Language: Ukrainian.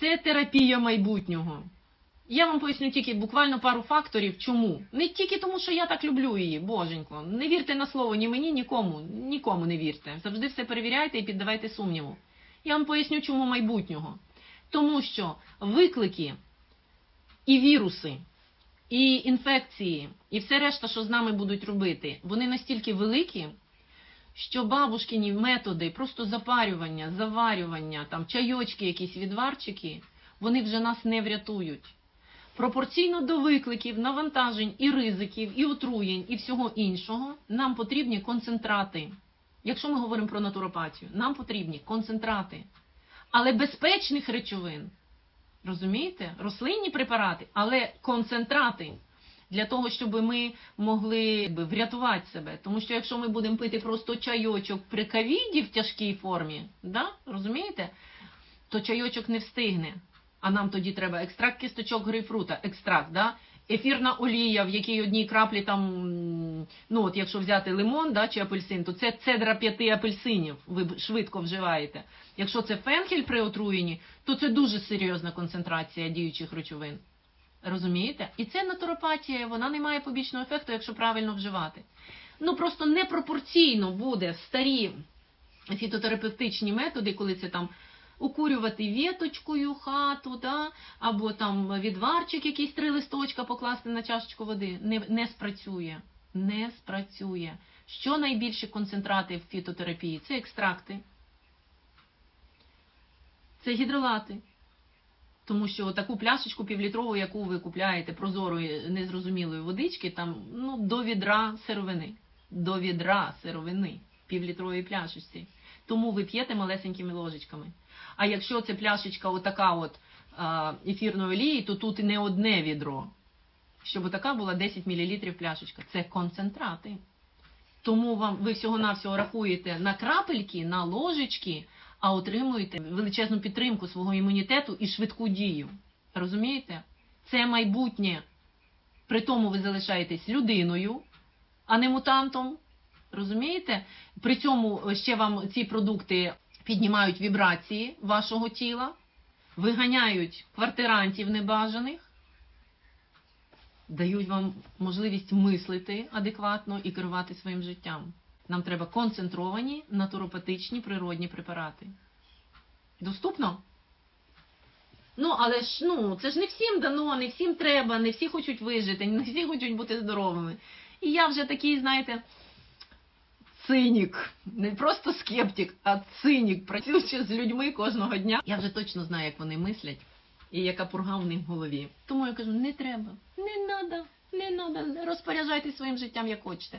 це терапія майбутнього. Я вам поясню тільки буквально пару факторів, чому. Не тільки тому, що я так люблю її, боженько. Не вірте на слово ні мені, нікому. Нікому не вірте. Завжди все перевіряйте і піддавайте сумніву. Я вам поясню, чому майбутнього. Тому що виклики і віруси, і інфекції, і все решта, що з нами будуть робити, вони настільки великі, що бабушкині методи просто запарювання, заварювання, там чайочки, якісь відварчики, вони вже нас не врятують. Пропорційно до викликів, навантажень і ризиків, і отруєнь, і всього іншого, нам потрібні концентрати. Якщо ми говоримо про натуропатію, нам потрібні концентрати, але безпечних речовин. Розумієте? Рослинні препарати, але концентрати для того, щоб ми могли врятувати себе. Тому що якщо ми будемо пити просто чайочок при ковіді в тяжкій формі, да? розумієте, то чайочок не встигне. А нам тоді треба екстракт кісточок грейпфрута, екстракт, да? ефірна олія, в якій одній краплі там, ну от якщо взяти лимон да, чи апельсин, то це цедра п'яти апельсинів, ви швидко вживаєте. Якщо це фенхель при отруєнні, то це дуже серйозна концентрація діючих речовин. Розумієте? І це натуропатія, вона не має побічного ефекту, якщо правильно вживати. Ну просто непропорційно буде старі фітотерапевтичні методи, коли це там укурювати віточкою хату, да? або там відварчик якийсь три листочка покласти на чашечку води. Не, не спрацює. Не спрацює. Що найбільші концентрати в фітотерапії? Це екстракти, це гідролати. Тому що таку пляшечку півлітрову, яку ви купляєте прозорої незрозумілої водички, там ну, до відра сировини. До відра сировини, півлітрової пляшечці. Тому ви п'єте малесенькими ложечками. А якщо це пляшечка отака от ефірної олії, то тут і не одне відро. Щоб така була 10 мл пляшечка. Це концентрати. Тому вам ви всього-навсього рахуєте на крапельки, на ложечки, а отримуєте величезну підтримку свого імунітету і швидку дію. Розумієте? Це майбутнє. При тому ви залишаєтесь людиною, а не мутантом. Розумієте? При цьому ще вам ці продукти піднімають вібрації вашого тіла, виганяють квартирантів небажаних, дають вам можливість мислити адекватно і керувати своїм життям. Нам треба концентровані натуропатичні природні препарати. Доступно? Ну, але ж ну, це ж не всім дано, не всім треба, не всі хочуть вижити, не всі хочуть бути здоровими. І я вже такий, знаєте, цинік, не просто скептик, а цинік, працюючи з людьми кожного дня. Я вже точно знаю, як вони мислять і яка пурга в них в голові. Тому я кажу, не треба, не треба, не треба, розпоряджайтесь своїм життям, як хочете.